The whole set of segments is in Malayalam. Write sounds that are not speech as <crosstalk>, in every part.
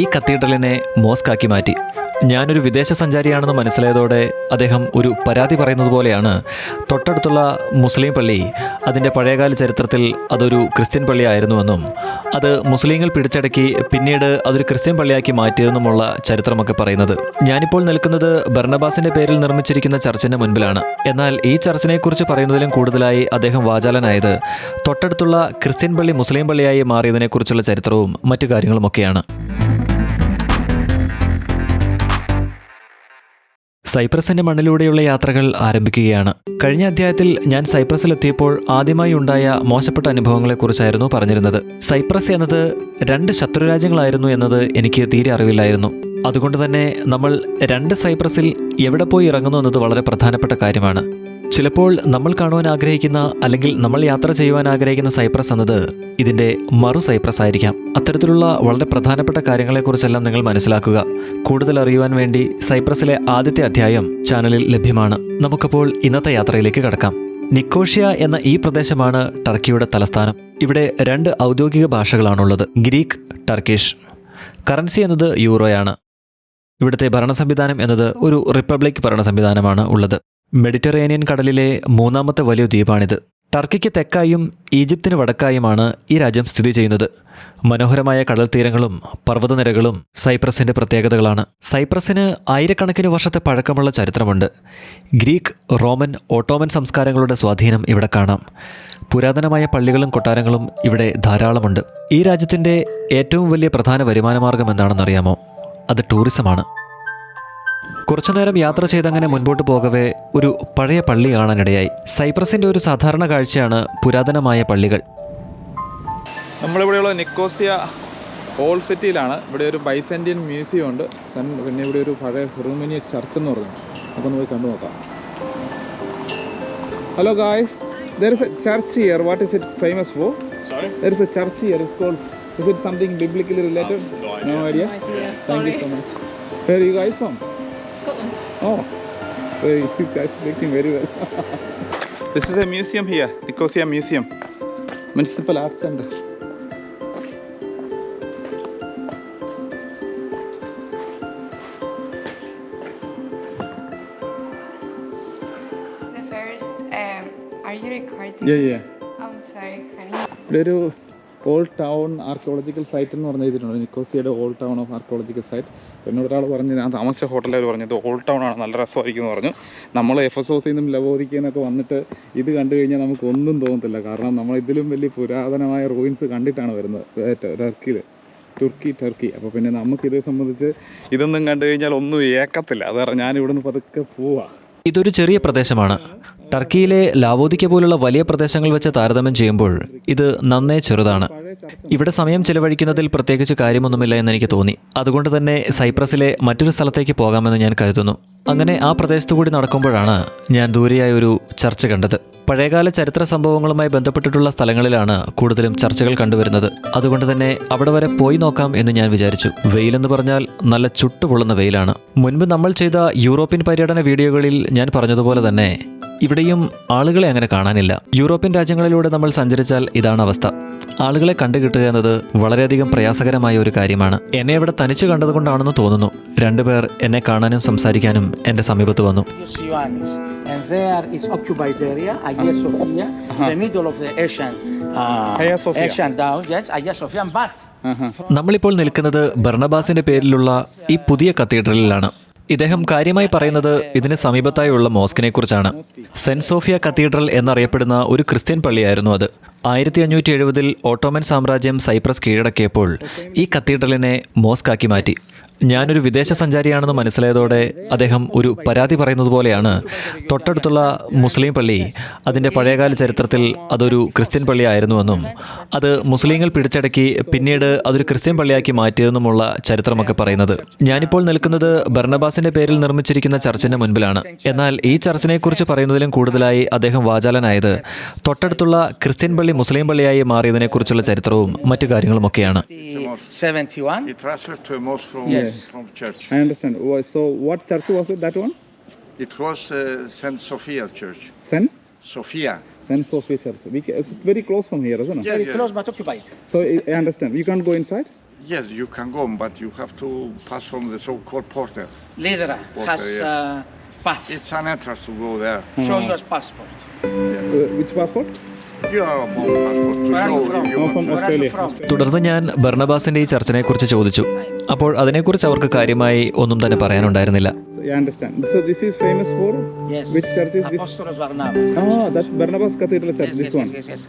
ഈ കത്തീഡ്രലിനെ മോസ്കാക്കി മാറ്റി. ഞാനൊരു വിദേശ സഞ്ചാരിയാണെന്ന് മനസ്സിലായതോടെ അദ്ദേഹം ഒരു പരാതി പറയുന്നത് പോലെയാണ്. തൊട്ടടുത്തുള്ള മുസ്ലിം പള്ളി അതിന്റെ പഴയകാല ചരിത്രത്തിൽ അതൊരു ക്രിസ്ത്യൻ പള്ളിയായിരുന്നുവെന്നും അത് മുസ്ലിങ്ങൾ പിടിച്ചടക്കി പിന്നീട് അതൊരു ക്രിസ്ത്യൻ പള്ളിയാക്കി മാറ്റിയതെന്നുമുള്ള ചരിത്രമൊക്കെ പറയുന്നത്. ഞാനിപ്പോൾ നിൽക്കുന്നത് ബർണബാസിന്റെ പേരിൽ നിർമ്മിച്ചിരിക്കുന്ന ചർച്ചിന്റെ മുൻപിലാണ്. എന്നാൽ ഈ ചർച്ചിനെക്കുറിച്ച് പറയുന്നതിലും കൂടുതലായി അദ്ദേഹം വാചാലനായത് തൊട്ടടുത്തുള്ള ക്രിസ്ത്യൻ പള്ളി മുസ്ലിം പള്ളിയായി മാറിയതിനെക്കുറിച്ചുള്ള ചരിത്രവും മറ്റു കാര്യങ്ങളുമൊക്കെയാണ്. സൈപ്രസിന്റെ മണ്ണിലൂടെയുള്ള യാത്രകൾ ആരംഭിക്കുകയാണ്. കഴിഞ്ഞ അധ്യായത്തിൽ ഞാൻ സൈപ്രസിലെത്തിയപ്പോൾ ആദ്യമായി ഉണ്ടായ മോശപ്പെട്ട അനുഭവങ്ങളെക്കുറിച്ചായിരുന്നു പറഞ്ഞിരുന്നത്. സൈപ്രസ് എന്നത് രണ്ട് ശത്രുരാജ്യങ്ങളായിരുന്നു എന്നത് എനിക്ക് തീരെ അറിവില്ലായിരുന്നു. അതുകൊണ്ട് തന്നെ നമ്മൾ രണ്ട് സൈപ്രസിൽ എവിടെ പോയി ഇറങ്ങുന്നു എന്നത് വളരെ പ്രധാനപ്പെട്ട കാര്യമാണ്. ചിലപ്പോൾ നമ്മൾ കാണുവാൻ ആഗ്രഹിക്കുന്ന അല്ലെങ്കിൽ നമ്മൾ യാത്ര ചെയ്യുവാൻ ആഗ്രഹിക്കുന്ന സൈപ്രസ് എന്നത് ഇതിന്റെ മറു സൈപ്രസ് ആയിരിക്കാം. അത്തരത്തിലുള്ള വളരെ പ്രധാനപ്പെട്ട കാര്യങ്ങളെക്കുറിച്ചെല്ലാം നിങ്ങൾ മനസ്സിലാക്കുക. കൂടുതൽ അറിയുവാൻ വേണ്ടി സൈപ്രസിലെ ആദ്യത്തെ അധ്യായം ചാനലിൽ ലഭ്യമാണ്. നമുക്കപ്പോൾ ഇന്നത്തെ യാത്രയിലേക്ക് കടക്കാം. നിക്കോഷ്യ എന്ന ഈ പ്രദേശമാണ് ടർക്കിയുടെ തലസ്ഥാനം. ഇവിടെ രണ്ട് ഔദ്യോഗിക ഭാഷകളാണുള്ളത്. Greek Turkish. കറൻസി എന്നത് യൂറോയാണ്. ഇവിടുത്തെ ഭരണ സംവിധാനം എന്നത് ഒരു റിപ്പബ്ലിക് ഭരണ സംവിധാനമാണ് ഉള്ളത്. മെഡിറ്ററേനിയൻ കടലിലെ മൂന്നാമത്തെ വലിയ ദ്വീപാണിത്. ടർക്കിക്ക് തെക്കായും ഈജിപ്തിന് വടക്കായുമാണ് ഈ രാജ്യം സ്ഥിതി ചെയ്യുന്നത്. മനോഹരമായ കടൽ തീരങ്ങളും പർവതനിരകളും സൈപ്രസിന്റെ പ്രത്യേകതകളാണ്. സൈപ്രസിന് ആയിരക്കണക്കിന് വർഷത്തെ പഴക്കമുള്ള ചരിത്രമുണ്ട്. ഗ്രീക്ക് റോമൻ ഓട്ടോമൻ സംസ്കാരങ്ങളുടെ സ്വാധീനം ഇവിടെ കാണാം. പുരാതനമായ പള്ളികളും കൊട്ടാരങ്ങളും ഇവിടെ ധാരാളമുണ്ട്. ഈ രാജ്യത്തിന്റെ ഏറ്റവും വലിയ പ്രധാന വരുമാനമാർഗം എന്താണെന്നറിയാമോ? അത് ടൂറിസമാണ്. കുറച്ചുനേരം യാത്ര ചെയ്തങ്ങനെ മുൻപോട്ട് പോകവേ ഒരു പഴയ പള്ളി കാണാനിടയായി. സൈപ്രസിന്റെ ഒരു സാധാരണ കാഴ്ചയാണ് പുരാതനമായ പള്ളികൾ. നമ്മളിവിടെയുള്ള നിക്കോസിയ ഓൾ സിറ്റിയിലാണ്. ഇവിടെ ഒരു ബൈസെന്റിയൻ മ്യൂസിയം ഉണ്ട്. സൺ പിന്നെ ഇവിടെ ഒരു പഴയ ഹെറുമിനിയ ചർച്ച് എന്ന് പറഞ്ഞു. അപ്പോൾ ഒന്ന് പോയി കണ്ടു നോക്കാം. Hello guys there is a church here what is it famous for? There is a church here it's called is it something biblically related no idea. Thank you. So much where you guys from. Oh, well, <laughs> you guys making very well. <laughs> this is a museum here, Nicosia Museum, Municipal Arts Center. The first, um, are you recording? Yeah, yeah. I'm sorry, can you? Old town archaeological site എന്ന് പറഞ്ഞ് എഴുതിയിട്ടുണ്ട് നിക്കോസിയുടെ old town of archaeological site. എന്നോട് ഒരാൾ പറഞ്ഞ് ഞാൻ താമസിച്ച ഹോട്ടലിൽ പറഞ്ഞത് ഓൾഡ് ടൗൺ ആണ് നല്ല രസമായിരിക്കും എന്ന് പറഞ്ഞു. നമ്മൾ എഫ് എസ് ഒസിൽ നിന്നും ലവോദിക്കയിൽ നിന്നൊക്കെ വന്നിട്ട് ഇത് കണ്ടു കഴിഞ്ഞാൽ നമുക്ക് ഒന്നും തോന്നത്തില്ല. കാരണം നമ്മൾ ഇതിലും വലിയ പുരാതനമായ റൂയിൻസ് കണ്ടിട്ടാണ് വരുന്നത്. ടർക്കിയിൽ തുർക്കി ടർക്കി അപ്പോൾ പിന്നെ നമുക്കിത് സംബന്ധിച്ച് ഇതൊന്നും കണ്ടു കഴിഞ്ഞാൽ ഒന്നും ഏക്കത്തില്ല. അത് ഞാനിവിടുന്ന് പതുക്കെ പോവാ. ഇതൊരു ചെറിയ പ്രദേശമാണ്. ടർക്കിയിലെ ലാവോദിക്ക പോലുള്ള വലിയ പ്രദേശങ്ങൾ വെച്ച് താരതമ്യം ചെയ്യുമ്പോൾ ഇത് നന്നേ ചെറുതാണ്. ഇവിടെ സമയം ചെലവഴിക്കുന്നതിൽ പ്രത്യേകിച്ച് കാര്യമൊന്നുമില്ല എന്ന് എനിക്ക് തോന്നി. അതുകൊണ്ട് തന്നെ സൈപ്രസിലെ മറ്റൊരു സ്ഥലത്തേക്ക് പോകാമെന്ന് ഞാൻ കരുതുന്നു. അങ്ങനെ ആ പ്രദേശത്തു കൂടി നടക്കുമ്പോഴാണ് ഞാൻ ദൂരെയായ ഒരു ചർച്ച കണ്ടത്. പഴയകാല ചരിത്ര സംഭവങ്ങളുമായി ബന്ധപ്പെട്ടിട്ടുള്ള സ്ഥലങ്ങളിലാണ് കൂടുതലും ചർച്ചകൾ കണ്ടുവരുന്നത്. അതുകൊണ്ട് തന്നെ അവിടെ വരെ പോയി നോക്കാം എന്ന് ഞാൻ വിചാരിച്ചു. വെയിലെന്ന് പറഞ്ഞാൽ നല്ല ചുട്ടുപൊള്ളുന്ന വെയിലാണ്. മുൻപ് നമ്മൾ ചെയ്ത യൂറോപ്യൻ പര്യടന വീഡിയോകളിൽ ഞാൻ പറഞ്ഞതുപോലെ തന്നെ ഇവിടെയും ആളുകളെ അങ്ങനെ കാണാനില്ല. യൂറോപ്യൻ രാജ്യങ്ങളിലൂടെ നമ്മൾ സഞ്ചരിച്ചാൽ ഇതാണ് അവസ്ഥ. ആളുകളെ കണ്ടുകിട്ടുക എന്നത് വളരെയധികം പ്രയാസകരമായ ഒരു കാര്യമാണ്. എന്നെ ഇവിടെ തനിച്ചു കണ്ടതുകൊണ്ടാണെന്ന് തോന്നുന്നു. രണ്ടുപേർ എന്നെ കാണാനും സംസാരിക്കാനും എന്റെ സമീപത്ത് വന്നു. Ioannis. And there is occupied area, Hagia Sophia, in the middle of the Asian, uh, നമ്മളിപ്പോൾ നിൽക്കുന്നത് ബർണബാസിന്റെ പേരിലുള്ള ഈ പുതിയ കത്തീഡ്രലിലാണ്. ഇദ്ദേഹം കാര്യമായി പറയുന്നത് ഇതിന് സമീപത്തായുള്ള മോസ്കിനെ കുറിച്ചാണ് സെന്റ് സോഫിയ കത്തീഡ്രൽ എന്നറിയപ്പെടുന്ന ഒരു ക്രിസ്ത്യൻ പള്ളിയായിരുന്നു അത്. ആയിരത്തി അഞ്ഞൂറ്റി എഴുപതിൽ ഓട്ടോമൻ സാമ്രാജ്യം സൈപ്രസ് കീഴടക്കിയപ്പോൾ ഈ കത്തീഡ്രലിനെ മോസ്കാക്കി മാറ്റി. ഞാനൊരു വിദേശ സഞ്ചാരിയാണെന്ന് മനസ്സിലായതോടെ അദ്ദേഹം ഒരു പരാതി പറയുന്നത് പോലെയാണ്. തൊട്ടടുത്തുള്ള മുസ്ലിം പള്ളി അതിന്റെ പഴയകാല ചരിത്രത്തിൽ അതൊരു ക്രിസ്ത്യൻ പള്ളിയായിരുന്നുവെന്നും അത് മുസ്ലിങ്ങൾ പിടിച്ചടക്കി പിന്നീട് അതൊരു ക്രിസ്ത്യൻ പള്ളിയാക്കി മാറ്റിയതെന്നുമുള്ള ചരിത്രമൊക്കെ പറയുന്നത്. ഞാനിപ്പോൾ നിൽക്കുന്നത് ബർണബാസിന്റെ പേരിൽ നിർമ്മിച്ചിരിക്കുന്ന ചർച്ചിന്റെ മുൻപിലാണ്. എന്നാൽ ഈ ചർച്ചിനെക്കുറിച്ച് പറയുന്നതിലും കൂടുതലായി അദ്ദേഹം വാചാലനായത് തൊട്ടടുത്തുള്ള ക്രിസ്ത്യൻ പള്ളി മുസ്ലിം പള്ളിയായി മാറിയതിനെക്കുറിച്ചുള്ള ചരിത്രവും മറ്റു കാര്യങ്ങളുമൊക്കെയാണ്. The 71. He transferred to a mosque from, Yes. from church. I understand. Wha- So what church was it, that one? It was uh, St. Sophia Church. Saint? Sophia. Saint Sophia Church. We ca- it's very close from here, isn't it? Yeah, Very yeah. close but occupied. So I I understand. You can't go inside? Yes, you can go, but you have to pass from the so-called porter. Leader Water, has yes. uh, path. It's an entrance to go there. Show your passport. Which passport You have a bomb passport to Where are you show from? you Oh, want from to- Where are you Australia. from? തുടർന്ന് ഞാൻ ബർണബാസിന്റെ ഈ ചർച്ചിനെക്കുറിച്ച് ചോദിച്ചു അപ്പോൾ അതിനെക്കുറിച്ച് അവർക്ക് കാര്യമായി ഒന്നും തന്നെ പറയാനുണ്ടായിരുന്നില്ല Yes. Ah, yes, yes, yes.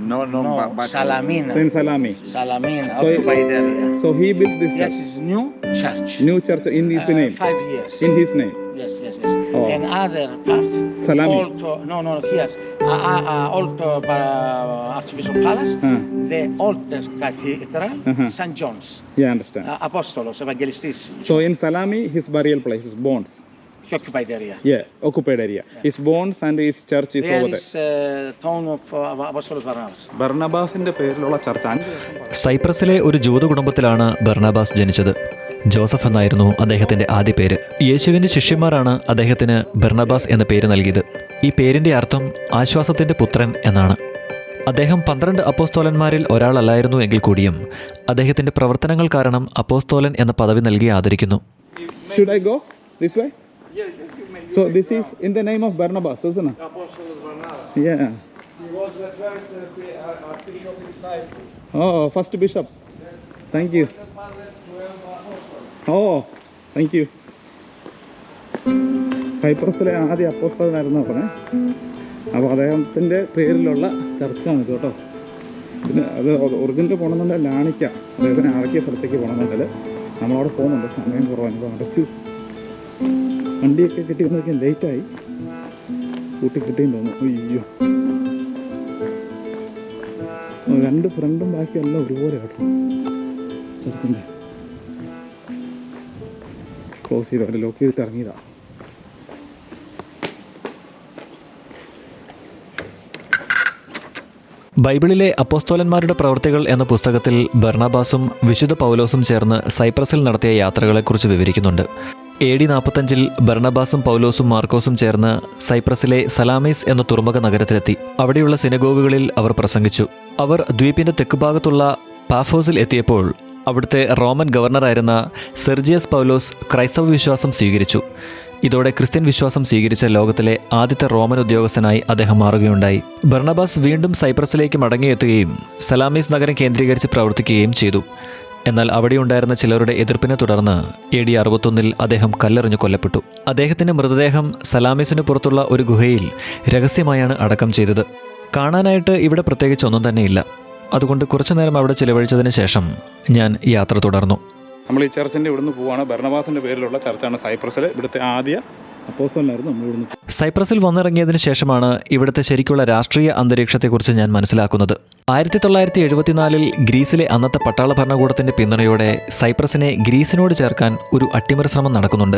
No, no, No, but, Salamina. Saint Salami. Salamina, So-. So he built this Yes, church. it's new church. New church in his Uh, name. Five years. In his name. Yes, yes, yes. Oh. And other part. Salami. Old, uh, no, no, yes. Uh, uh, uh, old uh, uh, Archbishop Palace. uh. The oldest cathedral, Uh-huh. St. John's. Yeah, I understand. Uh, Apostolos, Evangelistis. So in Salami, his burial place his Bones. He occupied area. Yeah, occupied area. Yeah. His Bones and his church is There over there. is uh, town of uh, Apostolos Barnabas. ബർണബാസിന്റെ പേരിലുള്ള ചർച്ചാണ് സൈപ്രസിലെ ഒരു ജൂത കുടുംബത്തിലാണ് ബർണബാസ് ജനിച്ചത് ജോസഫ് എന്നായിരുന്നു അദ്ദേഹത്തിന്റെ ആദ്യ പേര് യേശുവിന്റെ ശിഷ്യന്മാരാണ് അദ്ദേഹത്തിന് ബർണബാസ് എന്ന പേര് നൽകിയത് ഈ പേരിന്റെ അർത്ഥം ആശ്വാസത്തിന്റെ പുത്രൻ എന്നാണ് അദ്ദേഹം പന്ത്രണ്ട് അപ്പോസ്തോലന്മാരിൽ ഒരാളല്ലായിരുന്നു എങ്കിൽ കൂടിയും അദ്ദേഹത്തിന്റെ പ്രവർത്തനങ്ങൾ കാരണം അപ്പോസ്തോലൻ എന്ന പദവി നൽകി ആദരിക്കുന്നു? So this is in the name of Barnabas, isn't it? Yeah. He was. Oh, first bishop. Thank you. Oh, thank you സൈപ്രസിലെ ആദ്യ അപ്പോസ്തലനായിരുന്നു പറഞ്ഞേ അപ്പോൾ അദ്ദേഹത്തിന്റെ പേരിലുള്ള ചർച്ചാണ് കേട്ടോ. പിന്നെ അത് ഒറിജിനൽ പോകണമെന്നുണ്ടെങ്കിൽ ലാണിക്ക. അദ്ദേഹത്തിന് ആർക്കിയ സ്ഥലത്തേക്ക് പോകണമെന്നുണ്ടെങ്കിൽ നമ്മളവിടെ പോകുന്നുണ്ട്. സമയം കുറവാണ്. ഇപ്പോൾ അടച്ചു. വണ്ടിയൊക്കെ കിട്ടി വന്നൊക്കെ ലേറ്റായി കൂട്ടി കിട്ടിയെന്ന് തോന്നുന്നു. അയ്യോ. ഓ, രണ്ട് ഫ്രണ്ടും ബാക്കിയും എല്ലാം ഒരുപോലെ കേട്ടോ ചർച്ചിന്റെ ക്ലോസ് ചെയ്ത്. അവരെ ലോക്ക് ചെയ്തിട്ട് ഇറങ്ങിയതാണ് ബൈബിളിലെ അപ്പോസ്തോലന്മാരുടെ പ്രവൃത്തികൾ എന്ന പുസ്തകത്തിൽ ബർണബാസും വിശുദ്ധ പൗലോസും ചേർന്ന് സൈപ്രസിൽ നടത്തിയ യാത്രകളെക്കുറിച്ച് വിവരിക്കുന്നുണ്ട്. എ ഡി നാൽപ്പത്തഞ്ചിൽ ബർണബാസും പൗലോസും മാർക്കോസും ചേർന്ന് സൈപ്രസിലെ സലാമീസ് എന്ന തുറമുഖ നഗരത്തിലെത്തി. അവിടെയുള്ള സിനഗോഗുകളിൽ അവർ പ്രസംഗിച്ചു. അവർ ദ്വീപിന്റെ തെക്കുഭാഗത്തുള്ള പാഫോസിൽ എത്തിയപ്പോൾ അവിടുത്തെ റോമൻ ഗവർണറായിരുന്ന സെർജിയസ് പൗലോസ് ക്രൈസ്തവ വിശ്വാസം സ്വീകരിച്ചു. ഇതോടെ ക്രിസ്ത്യൻ വിശ്വാസം സ്വീകരിച്ച ലോകത്തിലെ ആദ്യത്തെ റോമൻ ഉദ്യോഗസ്ഥനായി അദ്ദേഹം മാറുകയുണ്ടായി. ബർണബാസ് വീണ്ടും സൈപ്രസിലേക്ക് മടങ്ങിയെത്തുകയും സലാമീസ് നഗരം കേന്ദ്രീകരിച്ച് പ്രവർത്തിക്കുകയും ചെയ്തു. എന്നാൽ അവിടെയുണ്ടായിരുന്ന ചിലരുടെ എതിർപ്പിനെ തുടർന്ന് എ ഡി അറുപത്തൊന്നിൽ അദ്ദേഹം കല്ലെറിഞ്ഞു കൊല്ലപ്പെട്ടു. അദ്ദേഹത്തിന്റെ മൃതദേഹം സലാമീസിന് പുറത്തുള്ള ഒരു ഗുഹയിൽ രഹസ്യമായാണ് അടക്കം ചെയ്തത്. കാണാനായിട്ട് ഇവിടെ പ്രത്യേകിച്ച് ഒന്നും തന്നെയില്ല. അതുകൊണ്ട് കുറച്ചു നേരം അവിടെ ചിലവഴിച്ചതിന് ശേഷം ഞാൻ യാത്ര തുടർന്നു. നമ്മൾ ഈ ചർച്ചിന്റെ ഇവിടുന്ന് പോവുകയാണ് ഭരണവാസിന്റെ പേരിലുള്ള ചർച്ചാണ് സൈപ്രസിൽ ഇവിടുത്തെ ആദ്യ സൈപ്രസിൽ വന്നിറങ്ങിയതിനു ശേഷമാണ് ഇവിടുത്തെ ശരിക്കുള്ള രാഷ്ട്രീയ അന്തരീക്ഷത്തെക്കുറിച്ച് ഞാൻ മനസ്സിലാക്കുന്നത്. ആയിരത്തി തൊള്ളായിരത്തി എഴുപത്തിനാലിൽ ഗ്രീസിലെ അന്നത്തെ പട്ടാള ഭരണകൂടത്തിന്റെ പിന്തുണയോടെ സൈപ്രസിനെ ഗ്രീസിനോട് ചേർക്കാൻ ഒരു അട്ടിമറി ശ്രമം നടക്കുന്നുണ്ട്.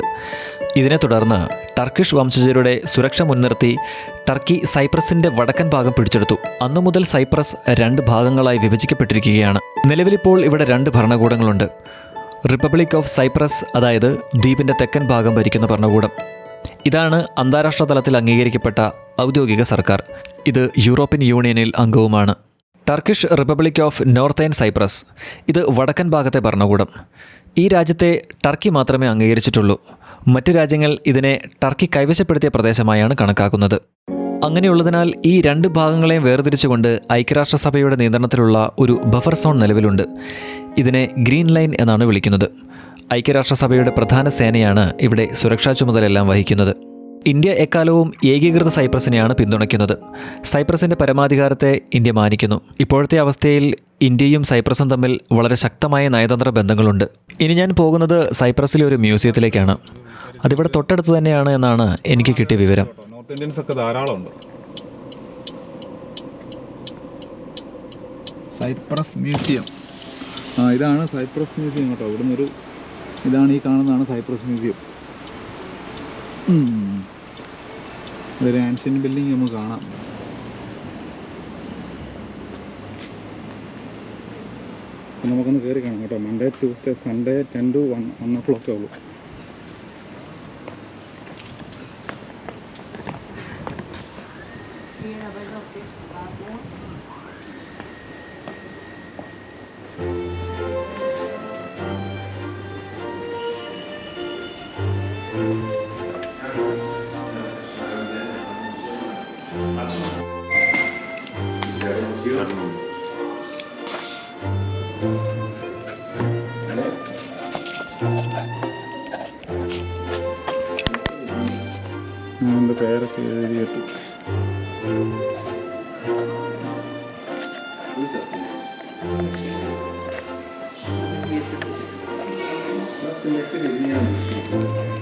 ഇതിനെ തുടർന്ന് ടർക്കിഷ് വംശജരുടെ സുരക്ഷ മുൻനിർത്തി ടർക്കി സൈപ്രസിന്റെ വടക്കൻ ഭാഗം പിടിച്ചെടുത്തു. അന്നു മുതൽ സൈപ്രസ് രണ്ട് ഭാഗങ്ങളായി വിഭജിക്കപ്പെട്ടിരിക്കുകയാണ്. നിലവിലിപ്പോൾ ഇവിടെ രണ്ട് ഭരണകൂടങ്ങളുണ്ട്. റിപ്പബ്ലിക് ഓഫ് സൈപ്രസ് അതായത് ദ്വീപിന്റെ തെക്കൻ ഭാഗം ഭരിക്കുന്ന ഭരണകൂടം. ഇതാണ് അന്താരാഷ്ട്ര തലത്തിൽ അംഗീകരിക്കപ്പെട്ട ഔദ്യോഗിക സർക്കാർ. ഇത് യൂറോപ്യൻ യൂണിയനിൽ അംഗവുമാണ്. Turkish Republic of Northern Cyprus ഇത് വടക്കൻ ഭാഗത്തെ ഭരണകൂടം. ഈ രാജ്യത്തെ ടർക്കി മാത്രമേ അംഗീകരിച്ചിട്ടുള്ളൂ. മറ്റ് രാജ്യങ്ങൾ ഇതിനെ ടർക്കി കൈവശപ്പെടുത്തിയ പ്രദേശമായാണ് കണക്കാക്കുന്നത്. അങ്ങനെയുള്ളതിനാൽ ഈ രണ്ട് ഭാഗങ്ങളെയും വേർതിരിച്ചുകൊണ്ട് ഐക്യരാഷ്ട്രസഭയുടെ നിയന്ത്രണത്തിലുള്ള ഒരു ബഫർ സോൺ നിലവിലുണ്ട്. ഇതിനെ ഗ്രീൻ ലൈൻ എന്നാണ് വിളിക്കുന്നത്. ഐക്യരാഷ്ട്രസഭയുടെ പ്രധാന സേനയാണ് ഇവിടെ സുരക്ഷാ ചുമതലയെല്ലാം വഹിക്കുന്നത്. ഇന്ത്യ എക്കാലവും ഏകീകൃത സൈപ്രസിനെയാണ് പിന്തുണയ്ക്കുന്നത്. സൈപ്രസിന്റെ പരമാധികാരത്തെ ഇന്ത്യ മാനിക്കുന്നു. ഇപ്പോഴത്തെ അവസ്ഥയിൽ ഇന്ത്യയും സൈപ്രസും തമ്മിൽ വളരെ ശക്തമായ നയതന്ത്ര ബന്ധങ്ങളുണ്ട്. ഇനി ഞാൻ പോകുന്നത് സൈപ്രസിലെ ഒരു മ്യൂസിയത്തിലേക്കാണ്. അതിവിടെ തൊട്ടടുത്ത് തന്നെയാണ് എന്നാണ് എനിക്ക് കിട്ടിയ വിവരം. നോർത്ത് ഇന്ത്യൻസ് ഒക്കെ ധാരാളമുണ്ട്. Cyprus museum. ആ ഇതാണ് സൈപ്രസ് മ്യൂസിയം കേട്ടോ. ഇവിടുന്ന് ഒരു ഇതാണ് ഈ കാണുന്നതാണ് സൈപ്രസ് മ്യൂസിയം ഒരു ആൻഷ്യൻ ബിൽഡിംഗ് നമുക്ക് കാണാം. നമുക്കൊന്ന് കയറി കാണാം കേട്ടോ. Monday Tuesday Sunday ten to one one ഓ ക്ലോക്കേ ഉള്ളൂ. കാരണം നിങ്ങളുടെ പേരൊക്കെ എഴുതിയിട്ട് Thank you.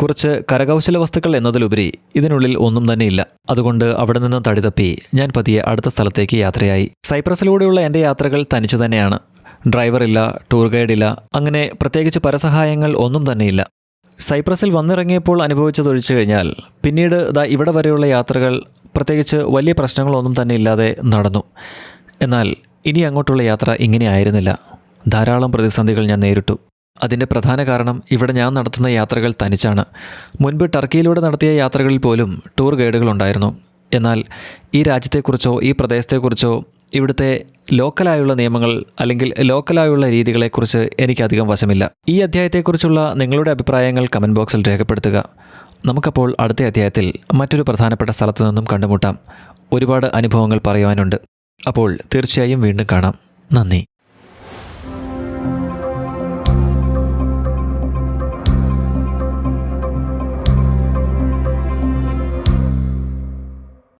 കുറച്ച് കരകൗശല വസ്തുക്കൾ എന്നതിലുപരി ഇതിനുള്ളിൽ ഒന്നും തന്നെയില്ല. അതുകൊണ്ട് അവിടെ നിന്ന് തടിതപ്പി ഞാൻ പതിയെ അടുത്ത സ്ഥലത്തേക്ക് യാത്രയായി. സൈപ്രസിലൂടെയുള്ള എന്റെ യാത്രകൾ തനിച്ചു തന്നെയാണ്. ഡ്രൈവറില്ല ടൂർ ഗൈഡില്ല അങ്ങനെ പ്രത്യേകിച്ച് പരസഹായങ്ങൾ ഒന്നും തന്നെയില്ല. സൈപ്രസിൽ വന്നിറങ്ങിയപ്പോൾ അനുഭവിച്ചതൊഴിച്ചു കഴിഞ്ഞാൽ പിന്നീട് ദാ ഇവിടെ വരെയുള്ള യാത്രകൾ പ്രത്യേകിച്ച് വലിയ പ്രശ്നങ്ങളൊന്നും തന്നെ ഇല്ലാതെ നടന്നു. എന്നാൽ ഇനി അങ്ങോട്ടുള്ള യാത്ര ഇങ്ങനെ ആയിരുന്നില്ല. ധാരാളം പ്രതിസന്ധികൾ ഞാൻ നേരിട്ടു. അതിന്റെ പ്രധാന കാരണം ഇവിടെ ഞാൻ നടത്തുന്ന യാത്രകൾ തനിച്ചാണ്. മുൻപ് ടർക്കിയിലൂടെ നടത്തിയ യാത്രകളിൽ പോലും ടൂർ ഗൈഡുകളുണ്ടായിരുന്നു എന്നാൽ ഈ രാജ്യത്തെക്കുറിച്ചോ ഈ പ്രദേശത്തെക്കുറിച്ചോ ഇവിടുത്തെ ലോക്കലായുള്ള നിയമങ്ങൾ അല്ലെങ്കിൽ ലോക്കലായുള്ള രീതികളെക്കുറിച്ച് എനിക്കധികം വശമില്ല. ഈ അധ്യായത്തെക്കുറിച്ചുള്ള നിങ്ങളുടെ അഭിപ്രായങ്ങൾ കമന്റ് ബോക്സിൽ രേഖപ്പെടുത്തുക. നമുക്കപ്പോൾ അടുത്ത അധ്യായത്തിൽ മറ്റൊരു പ്രധാനപ്പെട്ട സ്ഥലത്തു നിന്നും കണ്ടുമുട്ടാം. ഒരുപാട് അനുഭവങ്ങൾ പറയുവാനുണ്ട്. അപ്പോൾ തീർച്ചയായും വീണ്ടും കാണാം. നന്ദി.